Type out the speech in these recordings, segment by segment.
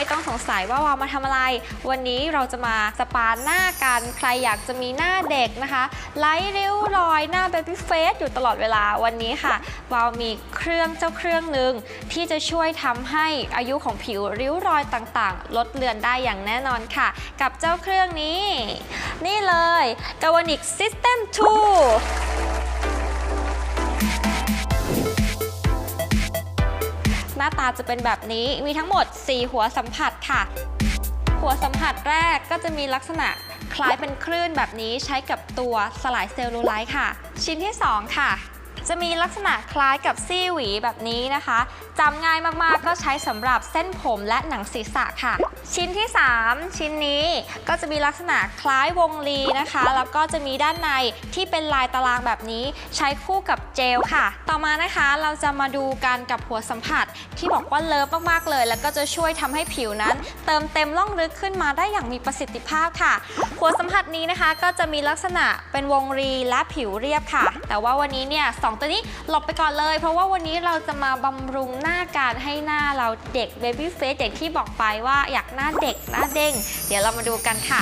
ไม่ต้องสงสัยว่าวาวมาทำอะไร วันนี้เราจะมาสปาหน้ากันใครอยากจะมีหน้าเด็กนะคะไร้ริ้วรอยหน้าเบบี้เฟสอยู่ตลอดเวลาวันนี้ค่ะ วาวมีเครื่องเจ้าเครื่องหนึ่งที่จะช่วยทำให้อายุของผิวริ้วรอยต่างๆ ลดเลือนได้อย่างแน่นอนค่ะ กับเจ้าเครื่องนี้ นี่เลย g a v a n i c System 2 หน้าตาจะเป็นแบบนี้ มีทั้งหมด 4 หัวสัมผัสค่ะ หัวสัมผัสแรกก็จะมีลักษณะคล้ายเป็นคลื่นแบบนี้ใช้กับตัวสลายเซลลูไลท์ค่ะ ชิ้นที่ 2 ค่ะ จะมีลักษณะคล้ายกับซี่หวีแบบนี้นะคะจำง่ายมากๆก็ใช้สำหรับเส้นผมและหนังศีรษะค่ะ ชิ้นที่ 3 ชิ้นนี้ก็จะมีลักษณะคล้ายวงลีนะคะ แล้วก็จะมีด้านในที่เป็นลายตารางแบบนี้ใช้คู่กับเจลค่ะ ต่อมานะคะเราจะมาดูกันกับหัวสัมผัส ที่บอกว่าเลิฟมากๆเลย แล้วก็จะช่วยทำให้ผิวนั้น เติมเต็มร่องลึกขึ้นมาได้อย่างมีประสิทธิภาพค่ะ หัวสัมผัสนี้นะคะก็จะมีลักษณะเป็นวงรีและผิวเรียบค่ะ แต่ว่าวันนี้เนี่ยสองตัวนี้หลบไปก่อนเลย เพราะว่าวันนี้เราจะมาบำรุงหน้าการให้หน้าเราเด็กเบบี้เฟสอย่างที่บอกไปว่าอยากหน้าเด็กหน้าเด้ง เดี๋ยวเรามาดูกันค่ะ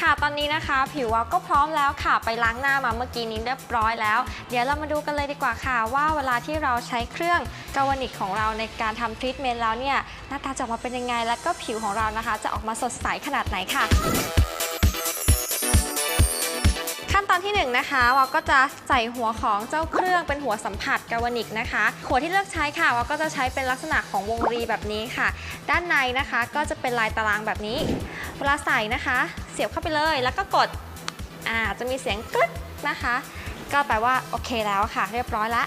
ค่ะตอนนี้นะคะ ผิววาวก็พร้อมแล้วค่ะ ไปล้างหน้ามาเมื่อกี้นี้เรียบร้อยแล้ว เดี๋ยวเรามาดูกันเลยดีกว่าค่ะ ว่าเวลาที่เราใช้เครื่องกาวนิกของเราในการทำทรีทเมนต์แล้วเนี่ย หน้าตาจะออกมาเป็นยังไง แล้วก็ผิวของเรานะคะ จะออกมาสดใสขนาดไหนค่ะ ขั้นตอนที่1นงนะคะวาก็จะใส่หัวของเจ้าเครื่องเป็นหัวสัมผัสกาวานิกนะคะหัวที่เลือกใช้ค่ะวาก็จะใช้เป็นลักษณะของวงรีแบบนี้ค่ะ ด้านในนะคะก็จะเป็นลายตารางแบบนี้ เวลาใส่นะคะ เสียบเข้าไปเลยแล้วก็กดอ่าจะมีเสียงกึ๊กนะคะ ก็แปลว่าโอเคแล้วค่ะ เรียบร้อยล้ว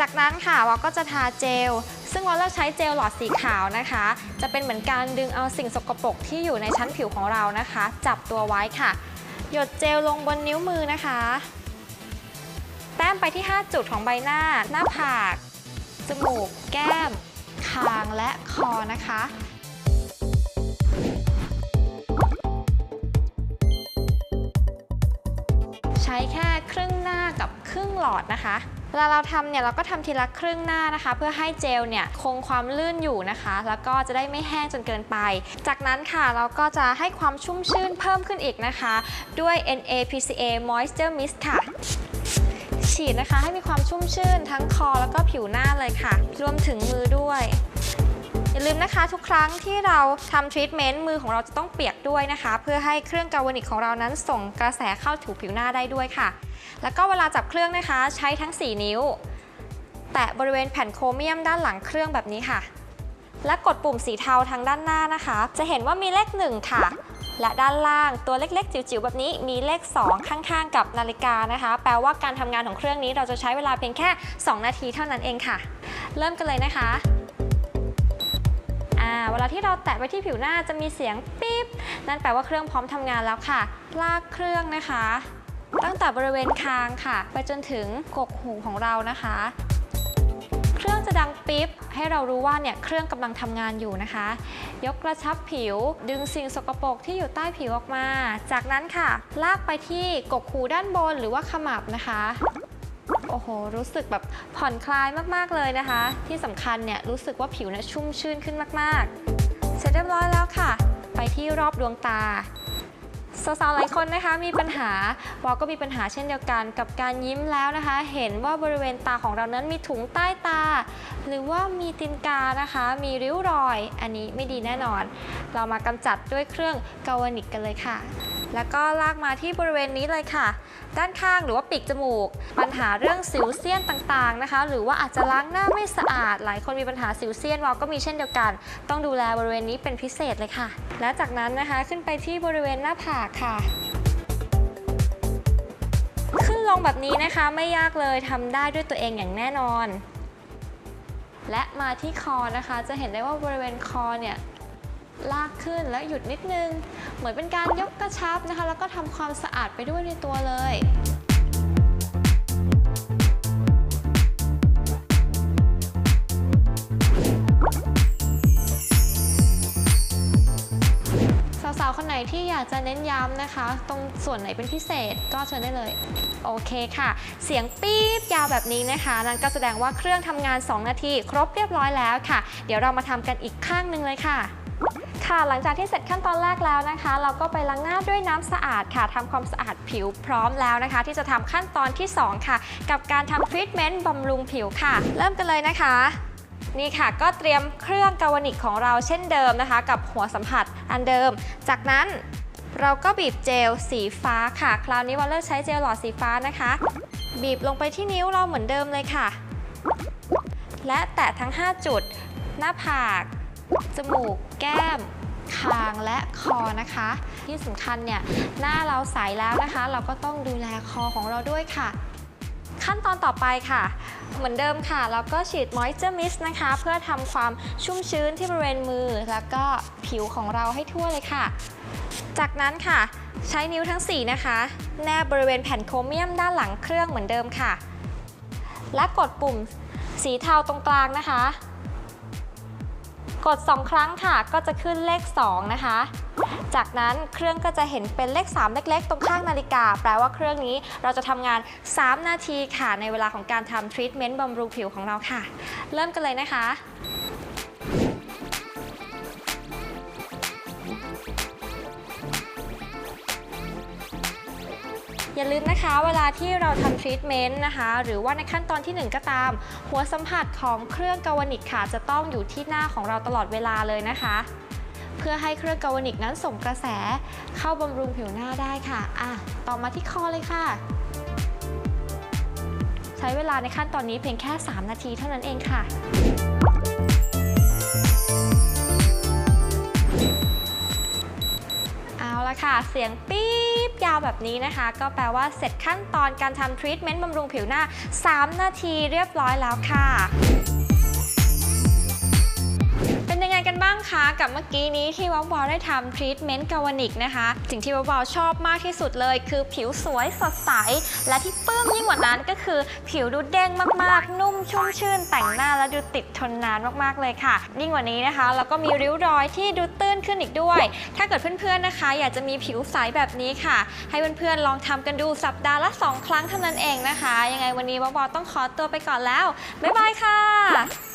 จากนั้นค่ะวาก็จะทาเจล ซึ่งวาเลือกใช้เจลหลอดสีขาวนะคะ จะเป็นเหมือนการดึงเอาสิ่งสกปรกที่อยู่ในชั้นผิวของเรานะคะ จับตัวไว้ค่ะ หยดเจลลงบนนิ้วมือนะคะ แต้มไปที่ 5 จุดของใบหน้า หน้าผาก จมูก แก้ม คางและคอนะคะใช้แค่ครึ่งหน้ากับ ครึ่งหลอดนะคะเวลาเราทำเนี่ยเราก็ทำทีละครึ่งหน้านะคะ เพื่อให้เจลเนี่ยคงความลื่นอยู่นะคะ แล้วก็จะได้ไม่แห้งจนเกินไป จากนั้นค่ะเราก็จะให้ความชุ่มชื่นเพิ่มขึ้นอีกนะคะ ด้วย NAPCA Moisture Mist ค่ะ ฉีดนะคะให้มีความชุ่มชื่นทั้งคอแล้วก็ผิวหน้าเลยค่ะ รวมถึงมือด้วย อย่าลืมนะคะทุกครั้งที่เราทำทรีทเมนต์มือของเราจะต้องเปียกด้วยนะคะ เพื่อให้เครื่องกาวานิกของเรานั้นส่งกระแสเข้าถูผิวหน้าได้ด้วยค่ะ แล้วก็เวลาจับเครื่องนะคะ ใช้ทั้ง 4 นิ้ว แตะบริเวณแผ่นโครเมียมด้านหลังเครื่องแบบนี้ค่ะ และกดปุ่มสีเทาทางด้านหน้านะคะ จะเห็นว่ามีเลข 1 ค่ะและด้านล่างตัวเล็กๆ จิ๋วๆ แบบนี้มีเลข 2 ข้างๆ กับนาฬิกานะคะ แปลว่าการทำงานของเครื่องนี้เราจะใช้เวลาเพียงแค่ 2 นาทีเท่านั้นเองค่ะ เริ่มกันเลยนะคะ เวลาที่เราแตะไปที่ผิวหน้าจะมีเสียงปิ๊บ นั่นแปลว่าเครื่องพร้อมทำงานแล้วค่ะ ลากเครื่องนะคะ ตั้งแต่บริเวณคางค่ะ ไปจนถึงกกหูของเรานะคะ เครื่องจะดังปิ๊บ ให้เรารู้ว่าเนี่ยเครื่องกำลังทำงานอยู่นะคะ ยกกระชับผิว ดึงสิ่งสกปรกที่อยู่ใต้ผิวออกมา จากนั้นค่ะ ลากไปที่กกหูด้านบนหรือว่าขมับนะคะ โอ้โห รู้สึกแบบผ่อนคลายมากๆเลยนะคะ ที่สำคัญเนี่ยรู้สึกว่าผิวเนี่ยชุ่มชื่นขึ้นมากๆ เสร็จเรียบร้อยแล้วค่ะ ไปที่รอบดวงตาสาวๆหลายคนนะคะมีปัญหาวอก็มีปัญหาเช่นเดียวกันกับการยิ้มแล้วนะคะ เห็นว่าบริเวณตาของเรานั้นมีถุงใต้ตา หรือว่ามีตินกานะคะ มีริ้วรอย อันนี้ไม่ดีแน่นอน เรามากำจัดด้วยเครื่องกาวนิกกันเลยค่ะ แล้วก็ลากมาที่บริเวณนี้เลยค่ะ ด้านข้างหรือว่าปีกจมูก ปัญหาเรื่องสิวเซียนต่างๆนะคะ หรือว่าอาจจะล้างหน้าไม่สะอาด หลายคนมีปัญหาสิวเซียนวาวก็มีเช่นเดียวกัน ต้องดูแลบริเวณนี้เป็นพิเศษเลยค่ะ และจากนั้นนะคะขึ้นไปที่บริเวณหน้าผากค่ะขึ้นลงแบบนี้นะคะไม่ยากเลยทำได้ด้วยตัวเองอย่างแน่นอน และมาที่คอนะคะ จะเห็นได้ว่าบริเวณคอเนี่ย ลากขึ้นแล้วหยุดนิดนึง เหมือนเป็นการยกกระชับนะคะ แล้วก็ทำความสะอาดไปด้วยในตัวเลยสาวๆ คนไหนที่อยากจะเน้นย้ำนะคะ ตรงส่วนไหนเป็นพิเศษก็เชิญได้เลย โอเคค่ะ เสียงปี๊บยาวแบบนี้นะคะ นั่นก็แสดงว่าเครื่องทำงาน 2 นาที ครบเรียบร้อยแล้วค่ะ เดี๋ยวเรามาทำกันอีกข้างหนึ่งเลยค่ะ ค่ะ หลังจากที่เสร็จขั้นตอนแรกแล้วนะคะ เราก็ไปล้างหน้าด้วยน้ำสะอาดค่ะทำความสะอาดผิวพร้อมแล้วนะคะ ที่จะทำขั้นตอนที่ 2 ค่ะ กับการทำทรีทเมนต์บำรุงผิวค่ะ เริ่มกันเลยนะคะนี่ค่ะก็เตรียมเครื่องกาวนิกของเราเช่นเดิมนะคะ กับหัวสัมผัสอันเดิม จากนั้นเราก็บีบเจลสีฟ้าค่ะ คราวนี้วอลเลอร์ใช้เจลหลอดสีฟ้านะคะ บีบลงไปที่นิ้วเราเหมือนเดิมเลยค่ะ และแตะทั้ง 5 จุด หน้าผาก จมูก แก้มคางและคอนะคะ ที่สำคัญเนี่ยหน้าเราใสแล้วนะคะ เราก็ต้องดูแลคอของเราด้วยค่ะ ขั้นตอนต่อไปค่ะ เหมือนเดิมค่ะ เราก็ฉีด Moisture Mist นะคะ เพื่อทำความชุ่มชื้นที่บริเวณมือ แล้วก็ผิวของเราให้ทั่วเลยค่ะ จากนั้นค่ะ ใช้นิ้วทั้ง 4 นะคะ แนบบริเวณแผ่นโครเมียมด้านหลังเครื่องเหมือนเดิมค่ะ และกดปุ่มสีเทาตรงกลางนะคะ กด 2 ครั้งค่ะก็จะขึ้นเลข 2 นะคะ จากนั้นเครื่องก็จะเห็นเป็นเลข 3 เล็กๆ ตรงข้างนาฬิกา แปลว่าเครื่องนี้เราจะทำงาน 3 นาทีค่ะ ในเวลาของการทำทรีทเมนต์บำรุงผิวของเราค่ะ เริ่มกันเลยนะคะ อย่าลืมนะคะเวลาที่เราทำทรีทเมนต์นะคะ หรือว่าในขั้นตอนทีหนึ่1 ก็ตาม หัวสัมผัสของเครื่องกาวนิกค่ะ จะต้องอยู่ที่หน้าของเราตลอดเวลาเลยนะคะ เพื่อให้เครื่องกาวนิกนั้นส่งกระแสเข้าบำรุงผิวหน้าได้ค่ะอะต่อมาที่คอเลยค่ะ ใช้เวลาในขั้นตอนนี้เพียงแค่ 3 นาทีเท่านั้นเองค่ะ ละค่ะ เสียงปี๊บยาวแบบนี้นะคะ ก็แปลว่าเสร็จขั้นตอนการทำทรีทเมนต์บำรุงผิวหน้า 3 นาทีเรียบร้อยแล้วค่ะ คะกับเมื่อกี้นี้ที่วาวาวได้ทำทรีทเมนต์กาวนิกนะคะ สิ่งที่วาวาวชอบมากที่สุดเลย คือผิวสวยสดใส และที่ปื้มยิ่งกว่านั้นก็คือ ผิวดูเด้งมากๆ นุ่มชุ่มชื่น แต่งหน้าแล้วดูติดทนนานมากๆเลยค่ะ ยิ่งกว่านี้นะคะ แล้วก็มีริ้วรอยที่ดูตื้นขึ้นอีกด้วย ถ้าเกิดเพื่อนๆนะคะ อยากจะมีผิวใสแบบนี้ค่ะ ให้เพื่อนๆลองทำกันดูสัปดาห์ละ 2 ครั้งเท่านั้นเองนะคะ ยังไงวันนี้วาวาวต้องขอตัวไปก่อนแล้วบ๊ายบายค่ะ